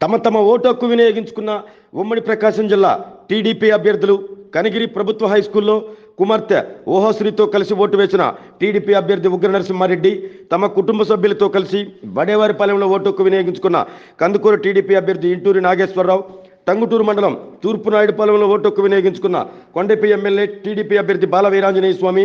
తమ తమ ఓటు హక్కు వినియోగించుకున్న ఉమ్మడి ప్రకాశం జిల్లా టీడీపీ అభ్యర్థులు కనిగిరి ప్రభుత్వ హై స్కూల్లో కుమార్తె ఓహోశ్రీతో కలిసి ఓటు వేసిన టీడీపీ అభ్యర్థి ఉగ్ర నరసింహారెడ్డి తమ కుటుంబ సభ్యులతో కలిసి బడేవారిపాలెంలో ఓటు హక్కు వినియోగించుకున్న కందుకూరు టీడీపీ అభ్యర్థి ఇంటూరి నాగేశ్వరరావు టంగుటూరు మండలం తూర్పు నాయుడుపాలెంలో ఓటు హక్కు వినియోగించుకున్న కొండపి ఎమ్మెల్యే టీడీపీ అభ్యర్థి బాల వీరాంజనేయ స్వామి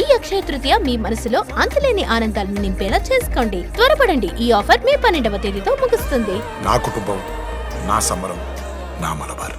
ఈ అక్షయ తృతీయ మీ మనసులో అంతులేని ఆనందాలను నింపేలా చేసుకోండి. త్వరపడండి. ఈ ఆఫర్ మే పన్నెండవ తేదీతో ముగుస్తుంది. నా కుటుంబం నా సంబరం నా మలబార్.